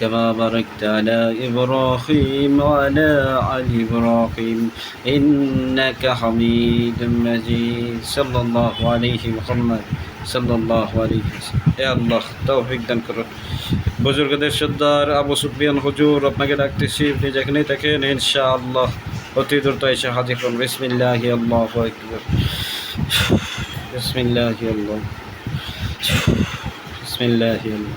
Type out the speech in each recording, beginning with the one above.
كما باركت على إبراهيم وعلى آل إبراهيم إنك حميد مجيد صلى الله عليه محمد صلى الله عليه وسلم يا الله توفيق দান করুন বুজুর্গদের সর্দার আবু সুফিয়ান হুজুর আপনাকে ডাকতেছি আপনি যেখানেই থাকেন ইনশাআল্লাহ অতি দ্রুত এসে হাজির করুন বিসমিল্লাহি আল্লাহু আকবার বিসমিল্লাহি আল্লাহ বিসমিল্লাহি আল্লাহ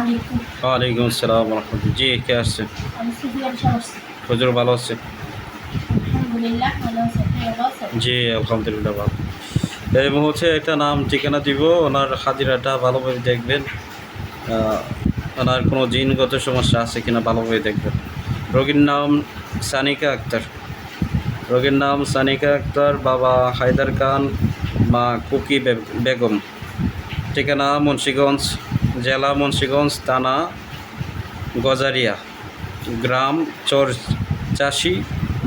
আলাইকুম। ওয়ালাইকুম আসসালাম রহমতুল্লাহ। জি কে আসছে। হুজুর ভালো আছে? জি আলহামদুলিল্লাহ ভালো। এবং হচ্ছে একটা নাম ঠিকানা দিব ওনার হাজিরাটা ভালোভাবে দেখবেন। ওনার কোনো জিনগত সমস্যা আছে কিনা ভালোভাবে দেখবেন। রোগীর নাম সানিকা আক্তার। রোগীর নাম সানিকা আক্তার বাবা হায়দার খান মা কুকি বেগম। ঠিকানা মুন্সীগঞ্জ জেলা মুন্সীগঞ্জ থানা গজারিয়া গ্রাম চর চাষি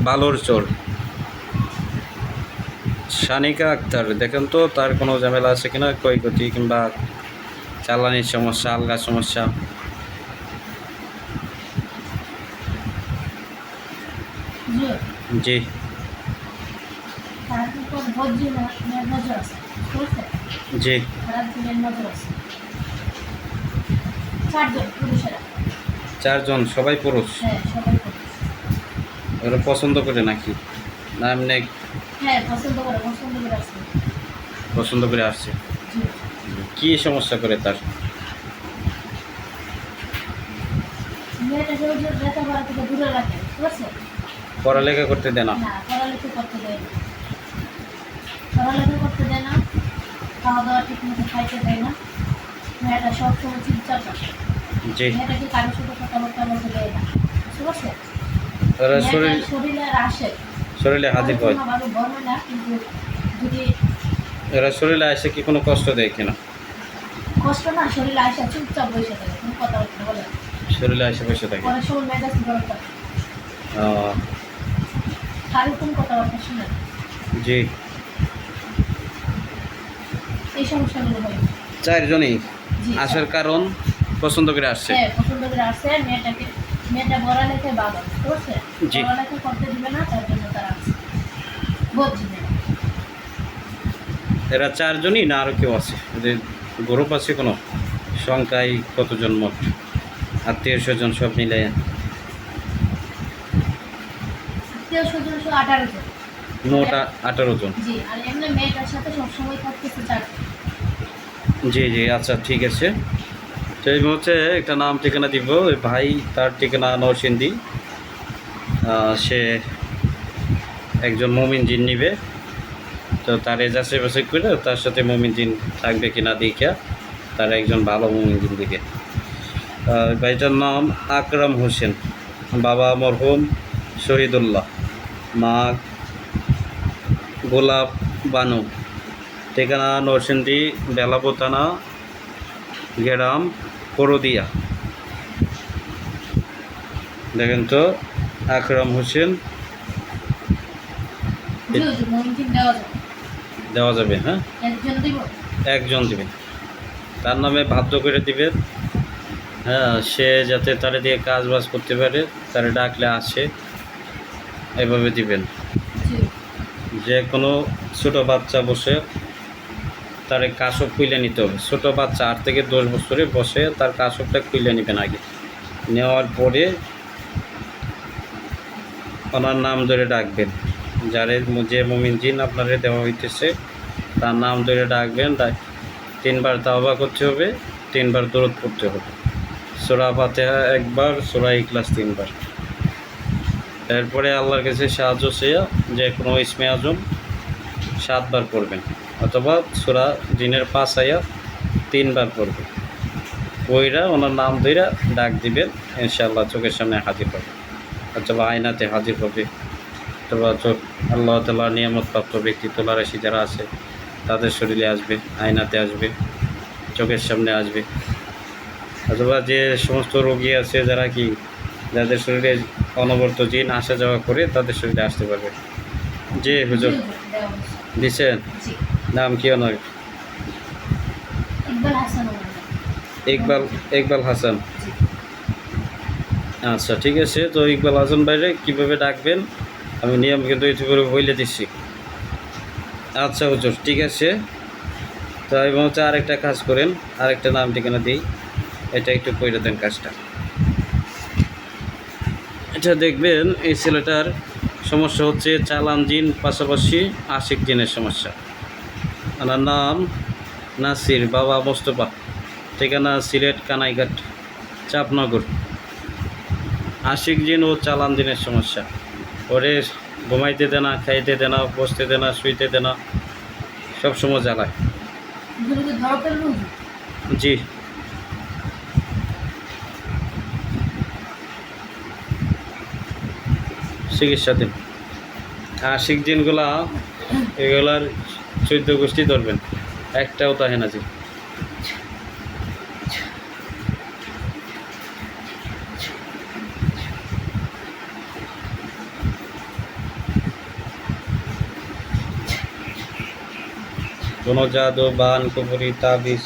বালোর চর। সানিকা আক্তার দেখেন তো তার কোনো ঝামেলা আছে কিনা ক্ষয়ক্ষতি কিংবা চালানির সমস্যা আলগা সমস্যা। জি। জি তার উপর বজ্রি মেয়ের নজর আছে বুঝতে জি খারাপ দিনের নজর আছে চারজন পুরুষেরা। চারজন সবাই পুরুষ? হ্যাঁ সবাই পুরুষ। ওরা পছন্দ করে নাকি? না এমনি হ্যাঁ পছন্দ করে পছন্দ করে আছে পছন্দ করে আসছে? কি সমস্যা করে তার? পড়ালেখা করতে দেয় না? না পড়ালেখা করতে দেয় না। পড়ালেখা করতে দেয় না খাওয়া দাওয়া ঠিক মতো খাইতে দেয় না। মেয়েটা সবসময় চুপচাপ থাকে জি। মেয়েটাকে কারোর সাথে কথাবার্তা বলতে দেয় না। বুঝতে পারছে? ওরা শরীর শরীরে আসে। শরীরে হাজির হয়। ভাবে বর্ণ না কিন্তু যদি এরা শরীরে আসে কি কোনো কষ্ট দেয় কিনা? কষ্ট না শরীরে আসে চুপচাপ বসে থাকে কোনো কথাবার্তা বলে শরীরে আসে বসে থাকে। অনেক সময় মেজাজ গরম থাকে। আহ, কারোর কথাবার্তা শুনে জি। এই সমস্যাগুলো হয়। চারজনই। আসার কারণ পছন্দ করে আসছে। হ্যাঁ পছন্দ করে আসছে। মেয়েটাকে মেয়েটা বাবা বুঝতে পারছে জি। পড়ালেখা করতে দিবে না তার জন্য তারা বুঝছি এরা চারজনই না আরও কেউ আছে? এদের গ্রুপ আছে কোনো? সংখ্যায় কতজন মোট? আত্মীয় স্বজন সব মিলে সহ আঠারো জন। মোট আঠারো জন। জি আর এমনি মেয়েটার সাথে সবসময় থাকতেছে চারজন। জি জি আচ্ছা ঠিক আছে। তো এই হচ্ছে একটা নাম, ঠিকানা দিব। ওই ভাই, তার ঠিকানা নরসিন্দি সে একজন মমিন জিন নিবে। তো তার এজাসে বাসে করে তার সাথে মমিন জিন থাকবে কিনা দেখা তার একজন ভালো মমিন জিন দিকে ভাইটার নাম আকরাম হোসেন। বাবা মরহুম শহীদুল্লাহ। মা গোলাপ বানু। ঠিকানা নরসিংদী বেলাপো থানা গ্রাম করদিয়া। দেখেন তো আকরাম হোসেন। দেওয়া যাবে। হ্যাঁ? একজন দিব? দিবেন তার নামে বাধ্য করে দিবেন হ্যাঁ সে যাতে তারে দিয়ে কাজ বাজ করতে পারে তারে ডাকলে আসে। এভাবে দিবেন। যে কোনো ছোটো বাচ্চা বসে তার কাশব খুলে নিতে হবে। ছোটো বাচ্চা আট থেকে দশ বছরে বসে তার কাশবটা খুলে নেবেন আগে। নেওয়ার পরে ওনার নাম ধরে ডাকবেন। যারে যে মমিন জিন আপনারে দেওয়া হইতেছে, তার নাম ধরে ডাকবেন ডাক তিনবার দাওয়া করতে হবে, তিনবার দরদ পড়তে হবে। সোরা ফাতেহা একবার, সোরা ইকলাস তিনবার। এরপরে আল্লাহর কাছে সাহায্য চেয়ে যে কোনো ইসমে আজম সাতবার পড়বেন। অথবা সুরা দিনের পাঁচ আয়াত তিনবার পড়বেন ওইরা ওনার নাম ধইরা ডাক দিবেন ইনশাআল্লাহ চোখের সামনে হাজির হবে। অথবা আয়নাতে হাজির হবে। অথবা চোখ আল্লাহ তাল্লাহ নিয়ামত প্রাপ্ত ব্যক্তি তোলারাশি যারা আছে তাদের শরীরে আসবে আয়নাতে আসবে চোখের সামনে আসবে। অথবা যে সমস্ত রোগী আছে যারা কি যাদের শরীরে অনবরত জিন আসা যাওয়া করে তাদের শরীরে আসতে পারবে। যে হুজুর হুজুর, নাম কি ওনার ইকবাল হাসান ইকবাল হাসান। আচ্ছা ঠিক আছে। তো ইকবাল হাসান বাইরে কীভাবে ডাকবেন? আমি নিয়ম কিন্তু ইউটিউবে বলে দিচ্ছি আচ্ছা হুজুর ঠিক আছে। তো এবং হচ্ছে আরেকটা কাজ করেন আরেকটা নাম ঠিকানা দিই। এটা একটু করে দেন কাজটা। এটা দেখবেন এই ছেলেটার সমস্যা হচ্ছে চালান জিন পাশাপাশি আশিক জিনের সমস্যা। ওনার নাম নাসির বাবা মোস্তফা, ঠিকানা সিলেট কানাইঘাট, চাপনগর। আশিক জিন ও চালান দিনের সমস্যা। ওরে ঘুমাইতে দেনা, খাইতে দেনা, বসতে দেনা, শুইতে দেনা সবসময় জ্বালায়। হুজুর কি ধরা ফেলব হুজুর? জি। চিকিৎসা দিন আশিক জিনগুলা এগুলার চৈদ্দ গোষ্ঠী ধরবেন। একটাও তাহে না কোনো জাদু বান কুপুরি তাবিজ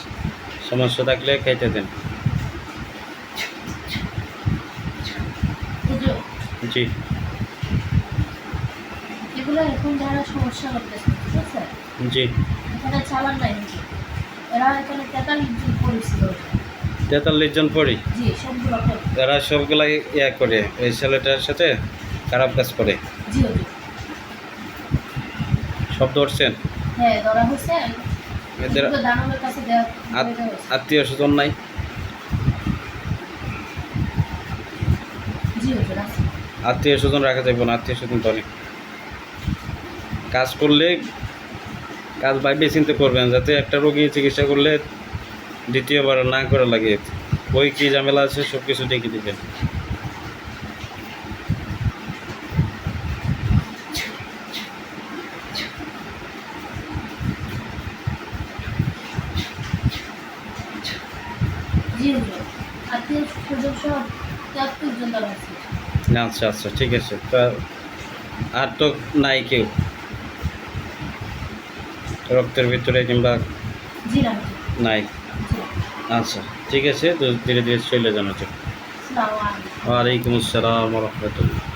সমস্যা থাকলে খাইতে দেন। জি। এগুলো এখন যারা সমস্যা করতেছে জি। এখানে নাই। এরা এখানে তেতাল্লিশ জন পড়েছিল তেতাল্লিশ জন পড়ি জি সবগুলো ফেল সবগুলাই ইয়া করে ওই ছেলেটার সাথে খারাপ কাজ করে। জি সব ধরছেন হ্যাঁ ধরা হয়েছে এদের। আত্মীয় স্বজন নাই? আত্মীয় স্বজন রাখা যাবে না আত্মীয় স্বজন ধরে। কাজ করলে কাজ ভাইবে চিন্তা করবেন যাতে একটা রোগী চিকিৎসা করলে দ্বিতীয়বার না করা লাগে। ওই কী ঝামেলা আছে সব কিছু দেখে দিবেন। আচ্ছা আচ্ছা ঠিক আছে। তা আর তো নাই কেউ। রক্তের ভিতরে কিংবা নাই? আচ্ছা ঠিক আছে তো ধীরে ধীরে চলে আলাইকুম। ওয়ালাইকুম আসসালাম রহমতুল্লাহ।